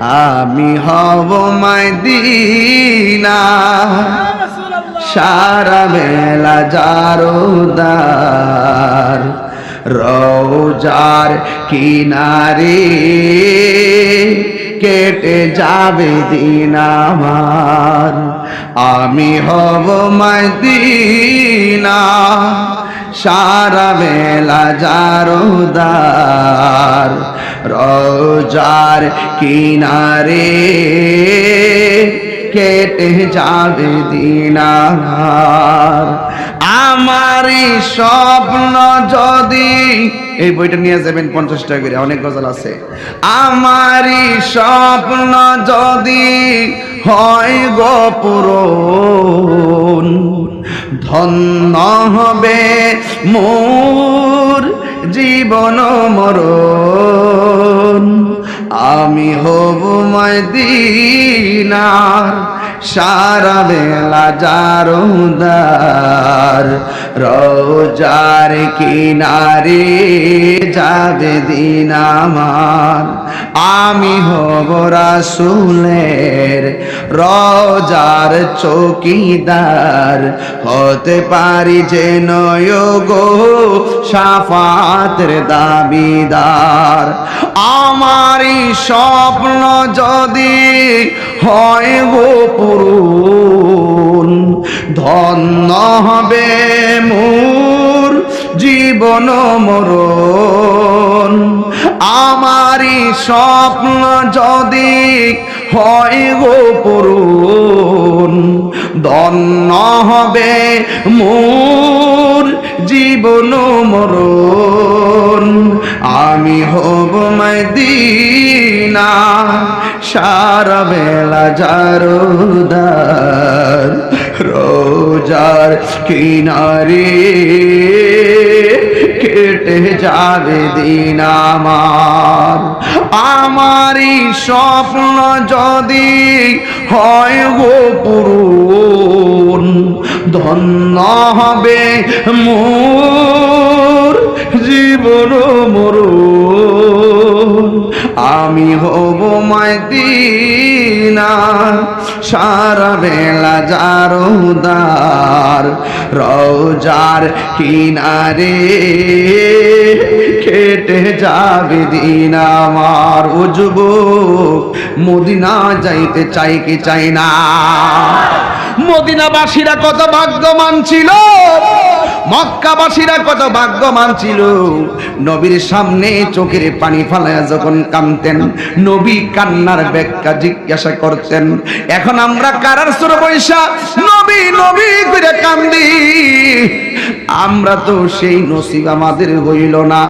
আমি হব মাইদিনা সারা বেলা জারোদার রোজার কিনারে কেটে যাবে দিন আমার। আমি হব মাইদিনা সারা বেলা যারোদার রোজার কিনারে কেটে যাবে দিনা স্বপ্ন যদি এই বইটা নিয়ে যাবেন পঞ্চাশ টাকা করে, অনেক গজল আছে। আমারই স্বপ্ন যদি হয় গপুরন ধন্য হবে মোর জীবন মরণ। আমি হব মদিনার সারা বেলা জারুদার রোজার কিনারে যাবে দিন আমার। আমি হব রাসুলের রোজার চৌকিদার। হতে পারি যে নয়গো সাফাতের দাবিদার। আমারই স্বপ্ন যদি হয় গো পুরুন ধন্য হবে মোর জীবন মরণ। আমারই স্বপ্ন যদি হয় গো পুরুন ধন্য হবে মোর জীবন মরণ। আমি হব মদিনা, সারা বেলা জারুদার রোজার কিনারে কেটে যাবে দিন আমার। আমারই স্বপ্ন যদি হয় গো পুরুন ধন্য হবে মোর আমি হব মাইদিনা সারা বেলা জারুদার রোজার কিনারে কেটে যাবে দিন আমার উজব মদিনা যাইতে চাই কি চাই না। মদিনাবাসীরা কত ভাগ্যবান ছিল। মক্কাবাসীরা কত ভাগ্যবান ছিল। নবীর সামনে চোখের পানি ফালায়া যখন কানতেন নবী কান্নার ব্যাখ্যা জিজ্ঞাসা করতেন, এখন আমরা কারার সুর বৈশা, নবী নবী করে কান্দি। আমরা তো সেই নসিব আমাদের হইল না।